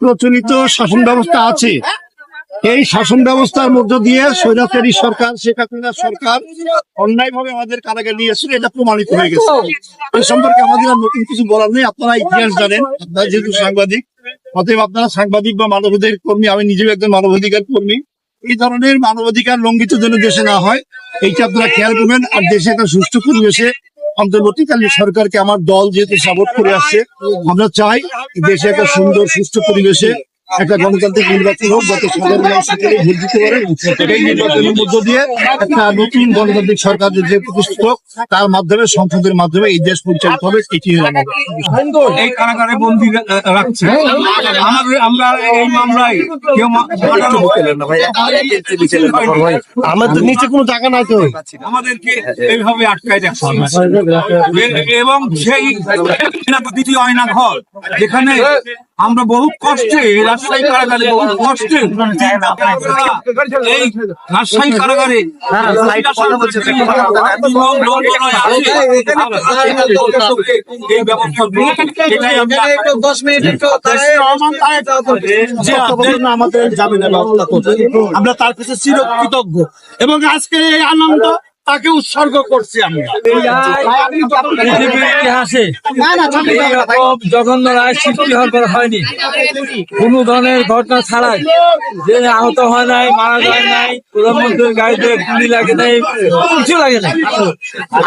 প্রচলিত শাসন ব্যবস্থা আছে। এই শাসন ব্যবস্থার মধ্য দিয়ে স্বৈরাচারী সরকার, শেখ হাসিনা সরকার অন্যায় ভাবে আমাদের কারাগারে নিয়ে এসেছিল এটা প্রমাণিত হয়ে গেছে। এই সম্পর্কে আমাদের নতুন কিছু বলার নেই, আপনারা ইতিহাস জানেন, আপনারা যেহেতু সাংবাদিক। অতএব আপনারা সাংবাদিক বা মানবাধিকার কর্মী, আমি নিজেও একজন মানবাধিকার কর্মী। এই ধরনের মানবাধিকার লঙ্ঘিত যেন দেশে না হয়, এইটা আপনারা খেয়াল করবেন। আর দেশে একটা সুষ্ঠু পরিবেশে অন্তর্বর্তীকালীন সরকারকে আমার দল যেহেতু সাপোর্ট করে আসছে, আমরা চাই দেশে একটা সুন্দর সুস্থ পরিবেশে একটা গণতান্ত্রিক নির্বাচন হোক যাতে সাধারণ মানুষ সকলে ভোট দিতে পারে এই নির্বাচনের মধ্য দিয়ে একটা নতুন গণতান্ত্রিক সরকার যে প্রতিষ্ঠিত হোক, তার মাধ্যমে সংসদের মাধ্যমে এই দেশ পরিচালিত হবে এটি এই কারাগারে বন্দি রাখছে। আমাদের আমরা এই মামলায় কেউ আমার তো নিচে কোনো টাকা নাই তো। আমাদেরকে এইভাবে আটকায় রাখছে। এবং সেই দ্বিতীয় আয়না ঘর যেখানে আমরা বহু কষ্টে রাজশাহী কারাগারে বহু কষ্টে। এই রাজশাহী কারাগারে আমরা তার কাছে চিরকৃতজ্ঞ। এবং আজকে এই আনন্দ তাকে উৎসর্গ করছি পৃথিবীর ইতিহাসে রায় সৃষ্টি হয়নি। কোন ধরনের ঘটনা ছাড়াই যে আহত হয় নাই, মারা যায় নাই, প্রধানমন্ত্রীর গাড়িতে গুলি লাগে নাই, কিছু লাগে নাই।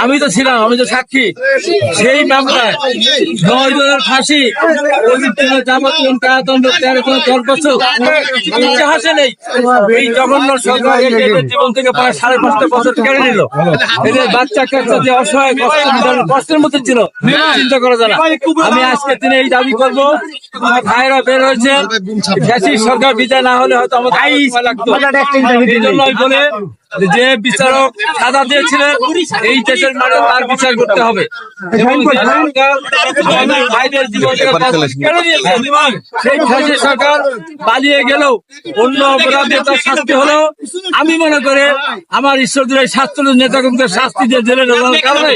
আমি তো ছিলাম, আমি তো সাক্ষী। সেই মামলায় নয় জনের ফাঁসি জঘন্য সরকার জীবন থেকে প্রায় সাড়ে পাঁচটা বছর কেড়ে নিল। বাচ্চা কাচ্চা যে অসহায় কষ্টের মধ্যে ছিল। চিন্তা করা যায় আমি আজকে দিনে এই দাবি করব আমার ভাইরা বের হয়েছে। দেশি সরকার বিদায় না হলে হয়তো আমাদের বলে যে বিচারক সাজা দিয়েছিলেন এই দেশের মানে তার বিচার করতে হবে। ভাইদের সেই দেশের সরকার পালিয়ে গেলেও অন্য অপরাধে তার শাস্তি হলেও আমি মনে করে আমার ঈশ্বরদের এই শাস্ত্র নেতাকর্মীদের শাস্তি দিয়ে জেলে ঢোকানোর কারণে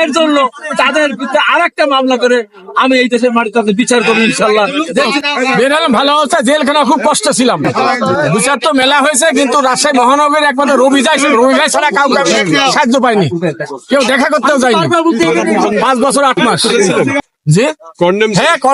এর জন্য তাদের আর একটা মামলা করে আমি এই দেশের মাটিতে তাদের বিচার করব ইনশাল্লাহ বেরালাম ভালো অবস্থা জেলখানা খুব কষ্ট ছিলাম। বিচার তো মেলা হয়েছে কিন্তু রাজশাহী মহানগরের একমাত্র রবি যাই রবি ভাই ছাড়া কাউকে সাহায্য পাইনি। কেউ দেখা করতেও যায়নি। পাঁচ বছর আট মাস। জি হ্যাঁ